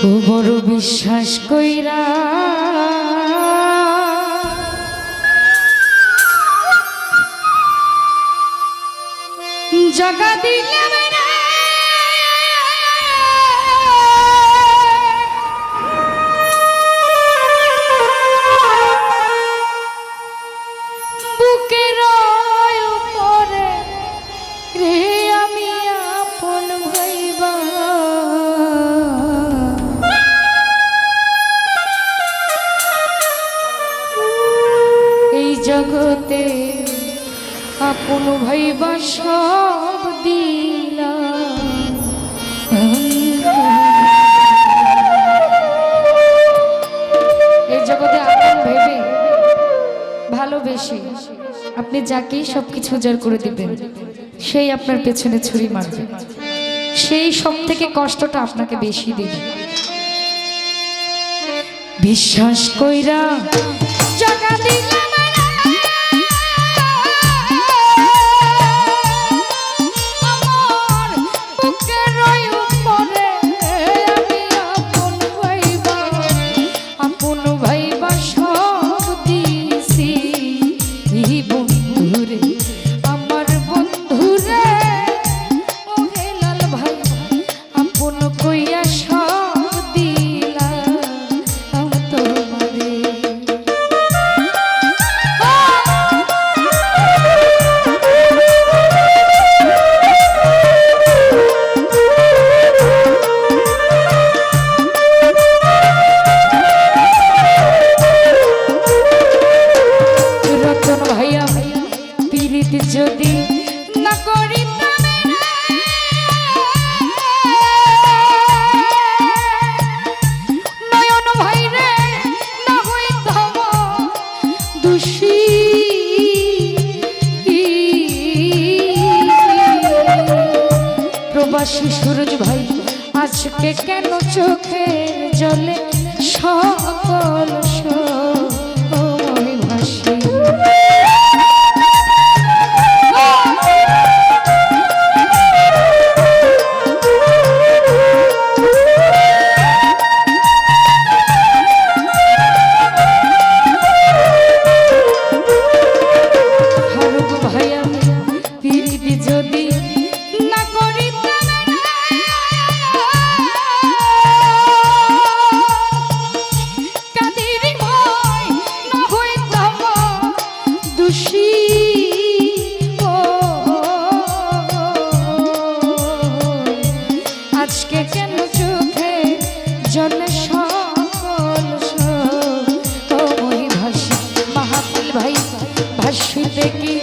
ও বড় বিশ্বাস কইরা জগা দিলাম আপন ভাইবা সব এই জগতে আপন ভেবে ভালোবেসে আপনি যাকেই সবকিছু উজাড় করে দিবেন, সেই আপনার পেছনে ছুরি মারবে। সেই সব থেকে কষ্টটা আপনাকে বেশি দিবে। বিশ্বাস কইরা জাগা দিলাম। আজকে কেন চোখের জলে সকল আজকে কেন চোখে জল সকল সময় ভাসি মাহাপুল ভাই ভাসিতে কি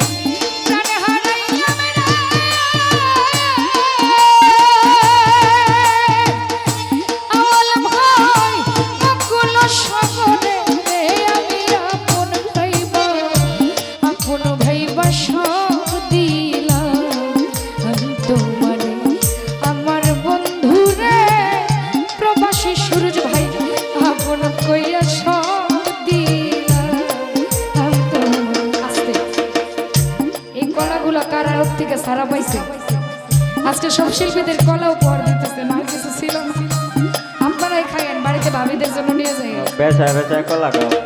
যাই বেচায় বেচায় কলা খাও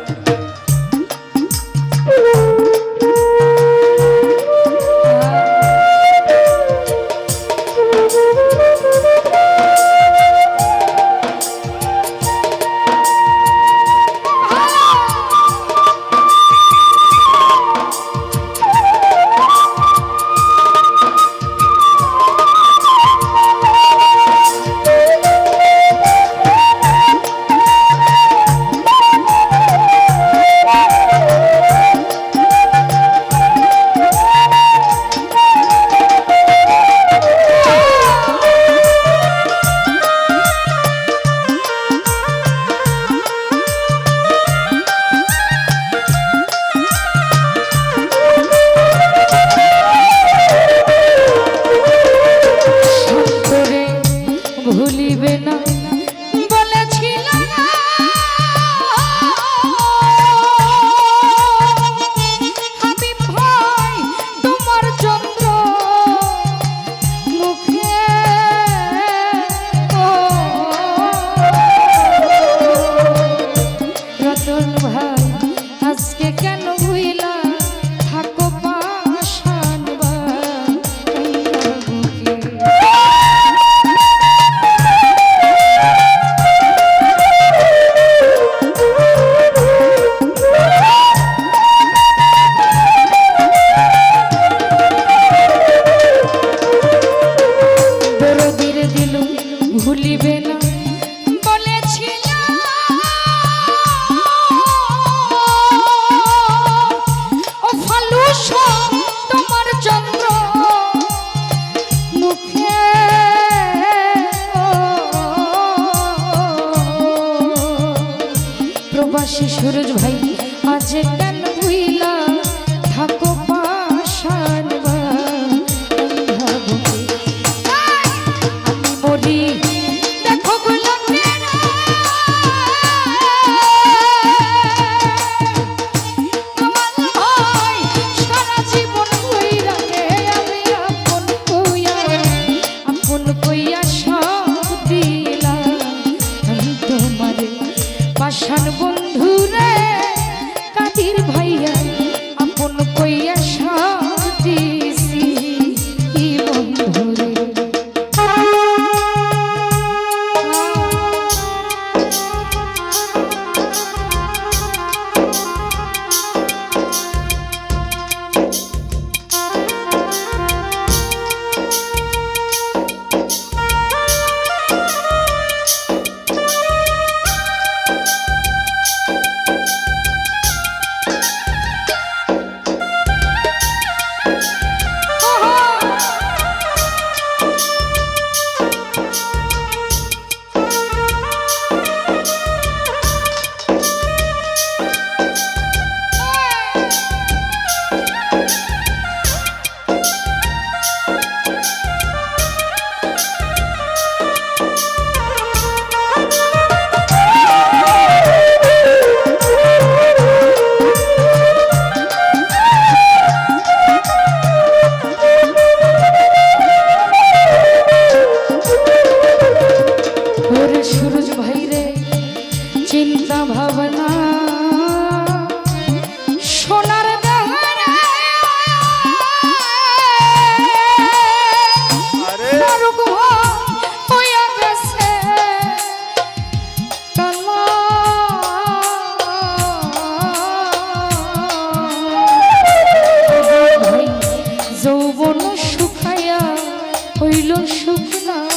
ভুলিবে না। হইল শুকনা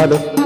हेलो।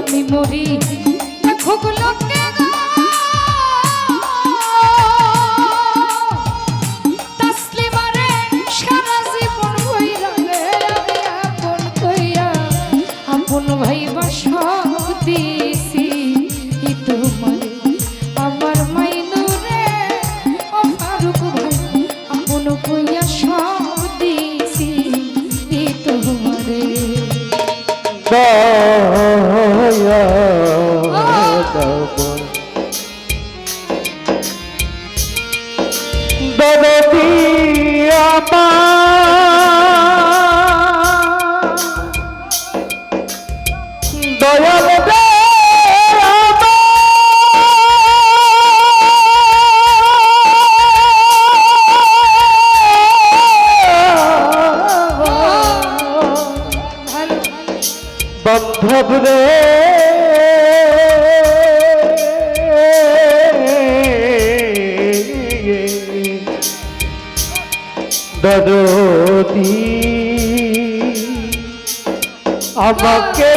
আমাকে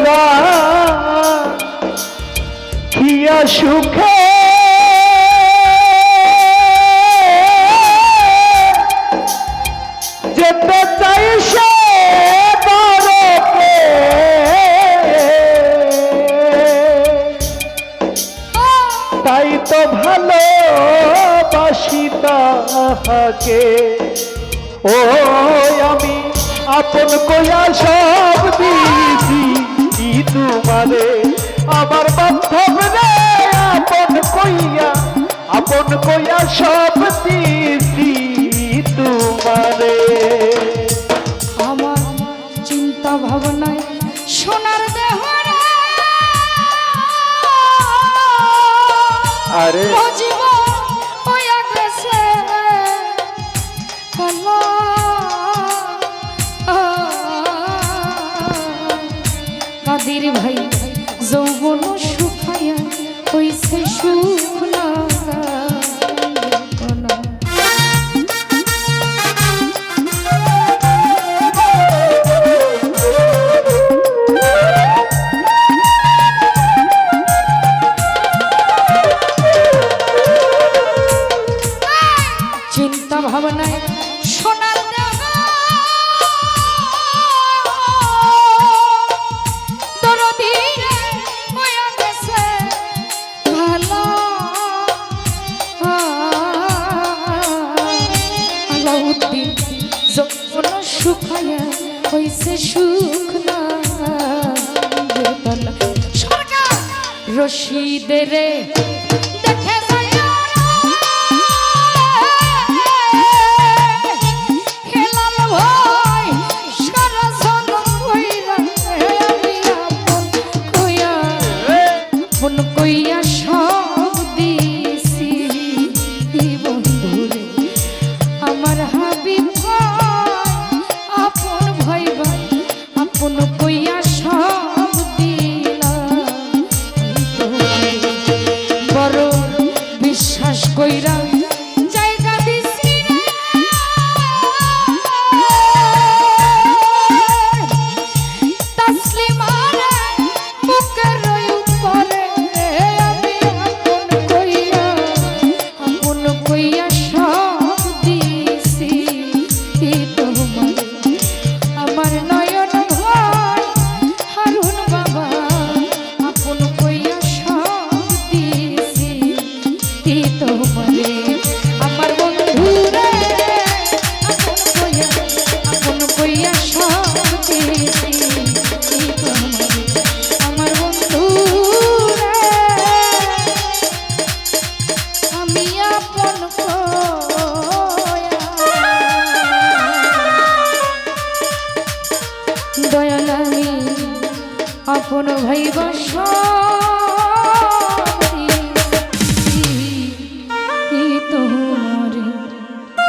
খিয়া সুখে যেতে চাই সে তাই তো ভালো বাসিতা ও আপন কয়া সব দিছি তোমারে? আমার বান্ধব রে আপন কইয়া আপন কইয়া সব দিছি তোমারে? আমার চিন্তা ভাবনায় সোনার দেহ আরে